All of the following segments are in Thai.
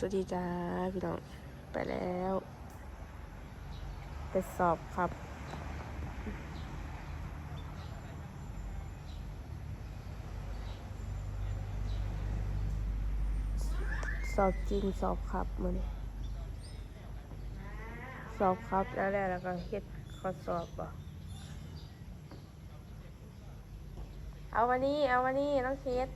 สวัสดีจ้าพี่น้อง ไปแล้วไปสอบครับสอบจริงสอบครับมือนี้สอบครับแล้วแล้วแล้วก็เฮ็ดข้อสอบบ่เอาวันนี้ เอาวันนี้น้องเคส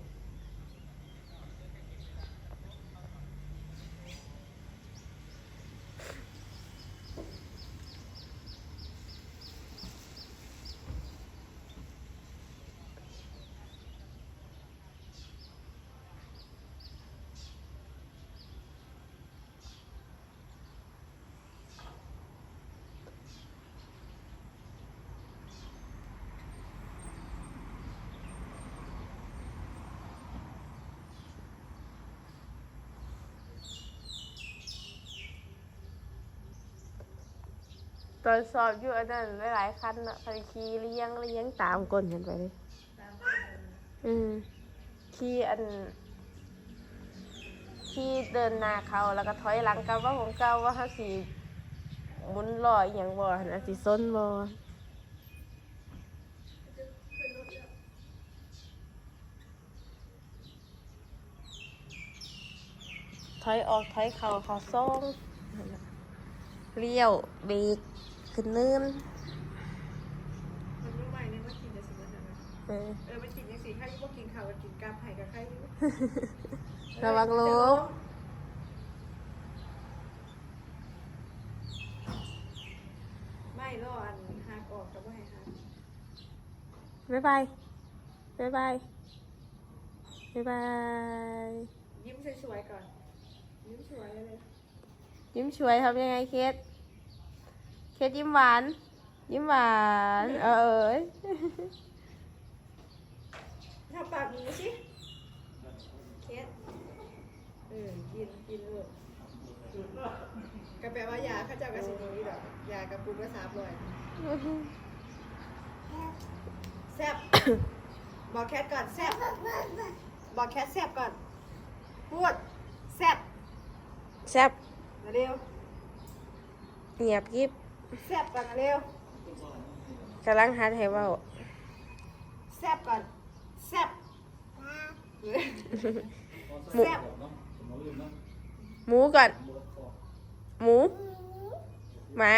ตอนสอบอยู่อันนั้นหลายๆคันอะคันขี่เลี้ยงเลี้ยงตามกลกันไปเลยอืมขี่อันขี่เดินหน้าเขาแล้วก็ถอยหลังกลับว่าของเก่าว่าเขาสีหมุนลอยอหย่างบ่นะสิส้นบ่ถอยออกถอยเข่าเขาซ่องนั่นน่ะเลี้ยวเบรก ขึ้นเนินมันรู้ไหมเนี่ยว่ากินจะสิบวันนะเออเออมันกินยังสี่ข้าวที่พวกกินข้าวกับกินกาไผ่กับไข่อยู่ระวังล้มไม่รออันหักออกกับว่าให้หักบ๊ายบายบ๊ายบายบ๊ายบายยิ้มสวยๆก่อน ยิ้มสวยเลย ยิ้มช่วยทำยังไงเคส เคสยิ้มหวาน ยิ้มหวาน เออเอยถ้าปากนี้สิเคสเออ กิน กินเออก็แปลว่ายาเข้าเจ้ากระสิบนี้ดอกยากระปุกละสามร้อยแซ่บ บอกแคทก่อนแซ่บ บอกแคทแซ่บก่อน พูด แซ่บ แซ่บมาเร็วเงียบยิบ แซ่บก่อนมาเร็วกำลังหัดให้เว้าแซ่บก่อนแซ่บหมูแซ่บหมูก่อน หมู หมา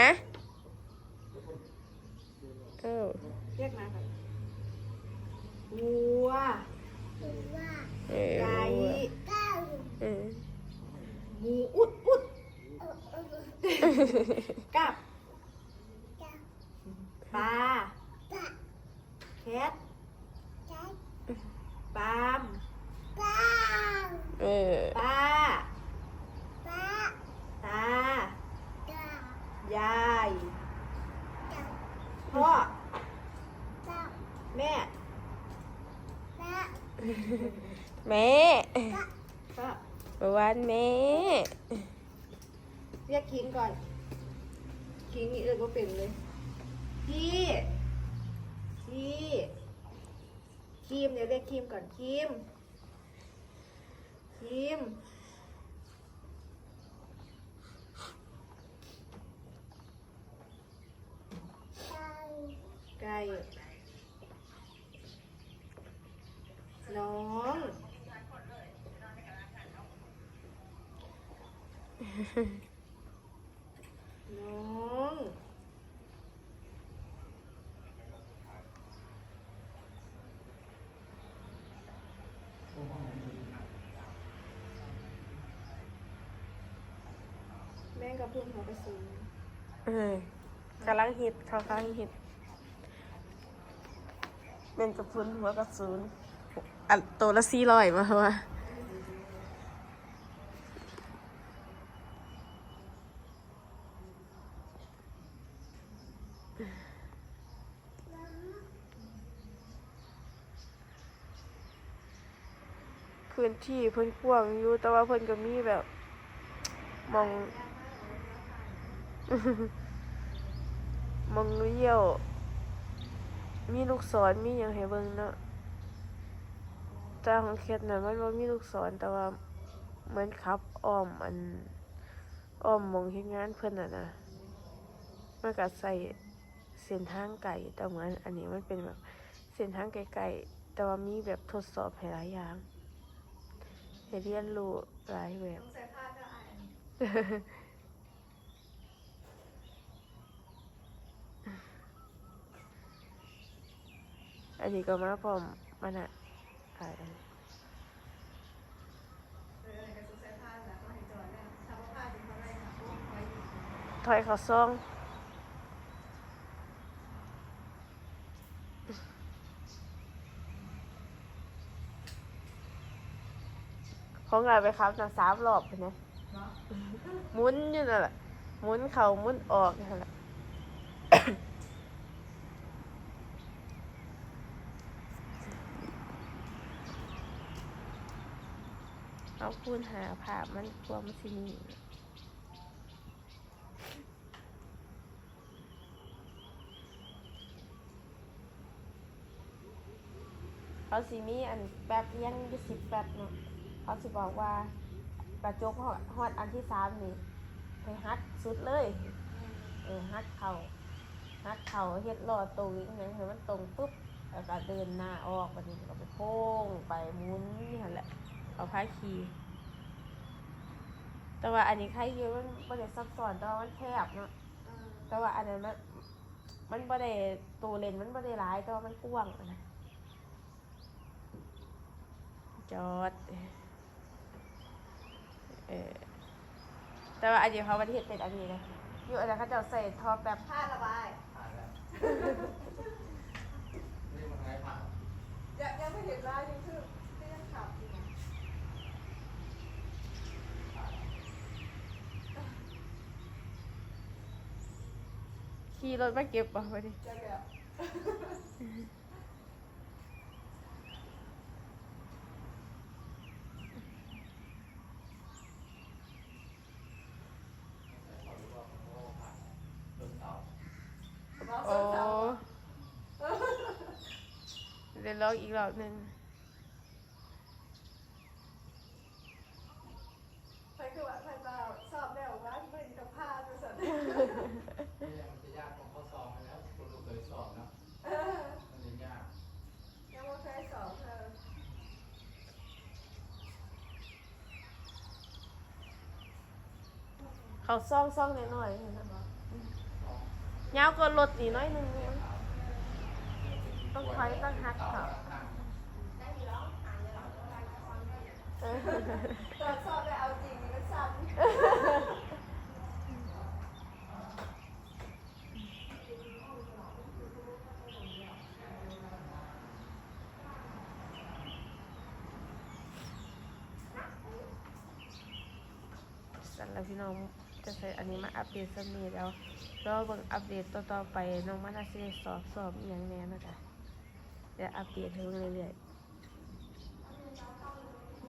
เออเรียกมาก่อนวัวเออไก่เออหมูอุดอุดกับ ปลาแคทปาล์มเออปลาตายายพ่อแม่แม่ก็เมื่อวานแม่เรียกคิงก่อนคิงนี่เออก็เป็นเลย พี่พี่ครีมเดี๋ยวเรียกครีมก่อนครีมครีมไก่น้อง น้อง แม่งกับพุ่นหัวกระสุนเออกำลังฮิตเขากำลังฮิตเป็นกระพุนหัวกระสุนอันตัวละสี่ร้อยมาว่าพื้นที่เพิ่นกว้างอยู่แต่ว่าเพิ่นก็มีแบบมอง มองเลี้ยว มีลูกศรมีอย่างให้เบิ่งเนาะแต่ของเคสน่ะมันบ่มีลูกศรแต่ว่าเหมือนขับอ้อมอันอ้อมหมองเฮ็ดงานเพิ่นน่ะนะมันก็ใส่เส้นทางไกลแต่เหมือนอันนี้มันเป็นแบบเส้นทางไกลๆแต่ว่ามีแบบทดสอบให้หลายอย่างให้เรียนรู้หลายแบบ องใส่ผ้าก็อายอันนี้ก็มาพร้อมมันอะอ่าอันนี้เออก็ต้องใส่ผ้าแล้วก็ให้จอดแล้วถ้าว่าผ้าเป็นเท่าไหร่ค่ะก็ไว้อยู่ถอยเขาซ่องของเราไปครับนะสามรอบไปนะเนาะหมุนอยู่นั่นแหละหมุนเข่าหมุนออกนั่นแหละ เอาคูณหาภาพมันกลัวมันสิหนีเขาสิมีอันแป๊บยังยี่สิบแป๊บเนาะเขาสิบอกว่ากระจกฮอดอันที่สามนี่ให้ฮัดสุดเลย เออฮัดเข่าฮัดเข่าเฮ็ดรอตรงนี้นะให้มันตรงปุ๊บแล้วก็เดินหน้าออกบันี้ก็ไปโค้งไปหมุนนี่แหละ เอาพายขี่แต่ว่าอันนี้ใครเยอะมันบ่ได้ซับซ้อนแต่ว่ามันแคบเนาะเออแต่ว่าอันนั้นมันมันบ่ได้ตัวเลนมันบ่ได้หลายแต่ว่ามันกว้างอะนะจอดเออแต่ว่าอันนี้เขาประเทศเป็นอันนี้นะอยู่อันนั้นเขาจะใส่ท่อแบบผ้าระบาย ผ่านแล้วนี่มันไงผ่าน ยังยังไม่เห็นร้านยังคือก็ยังขับอยู่นะ ขี่รถมาเก็บป่ะไปดิจะแบบต้นเสามาโอ้เสาเดี๋ยวลองอีกรอบหนึ่ง ใครคือว่าใครมาสอบแล้วว่าไม่มีกับผ้าจะสั่น นี่มันจะยากของข้อสอบไปแล้วคุณลูกเคยส อบนะเออมันจะยากยังว่เคยสอบเธอเขาซ่องซ่องหน่อยๆนี่นะยาวก็รถนี่น้อยนึงเนี่ยต้องคอยต้องหักเขา เออ ตอนสอบได้เอาจริงนี่มันสั่น สั่น แล้วพี่น้องจะใส่อันนี้มาอัปเดตสมีแล้วรอเบิ่งอัปเดตต่อๆไปน้องมานาสิได้สอบสอบอย่างแน่นะจ๊ะเดี๋ยวอัปเดตให้เพิ่มเรื่อยๆ